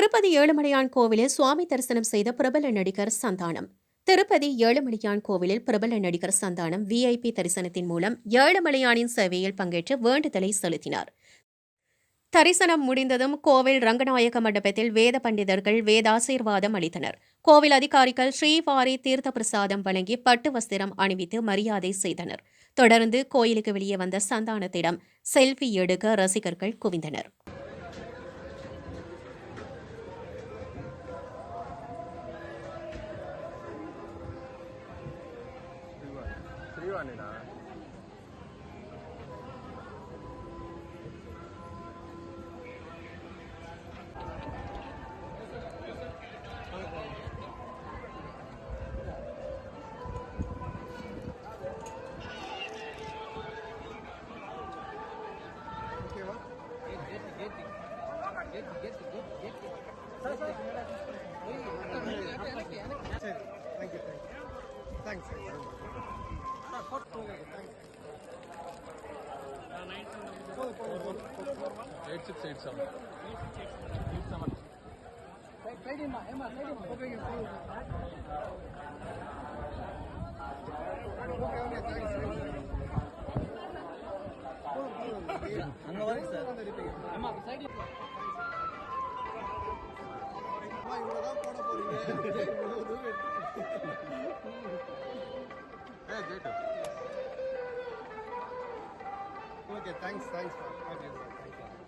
திருப்பதி ஏழுமலையான் கோவிலில் சுவாமி தரிசனம் செய்த பிரபல நடிகர் சந்தானம். திருப்பதி ஏழுமலையான் கோவிலில் பிரபல நடிகர் சந்தானம் விஐபி தரிசனத்தின் மூலம் ஏழுமலையானின் சேவையில் பங்கேற்று வேண்டுதலை செலுத்தினார். தரிசனம் முடிந்ததும் கோவில் ரங்கநாயக மண்டபத்தில் வேத பண்டிதர்கள் வேதாசீர்வாதம் அளித்தனர். கோவில் அதிகாரிகள் ஸ்ரீவாரி தீர்த்த பிரசாதம் வழங்கி பட்டு வஸ்திரம் அணிவித்து மரியாதை செய்தனர். தொடர்ந்து கோயிலுக்கு வெளியே வந்த சந்தானத்திடம் செல்ஃபி எடுக்க ரசிகர்கள் குவிந்தனர். ရွက်နေတာ Thanks. Thanks. Eight six eight seven அங்கே வரைக்கும் சார் அம்மா இவ்வளோ தான் போட போறீங்க Okay, thanks, thanks for. Thank you.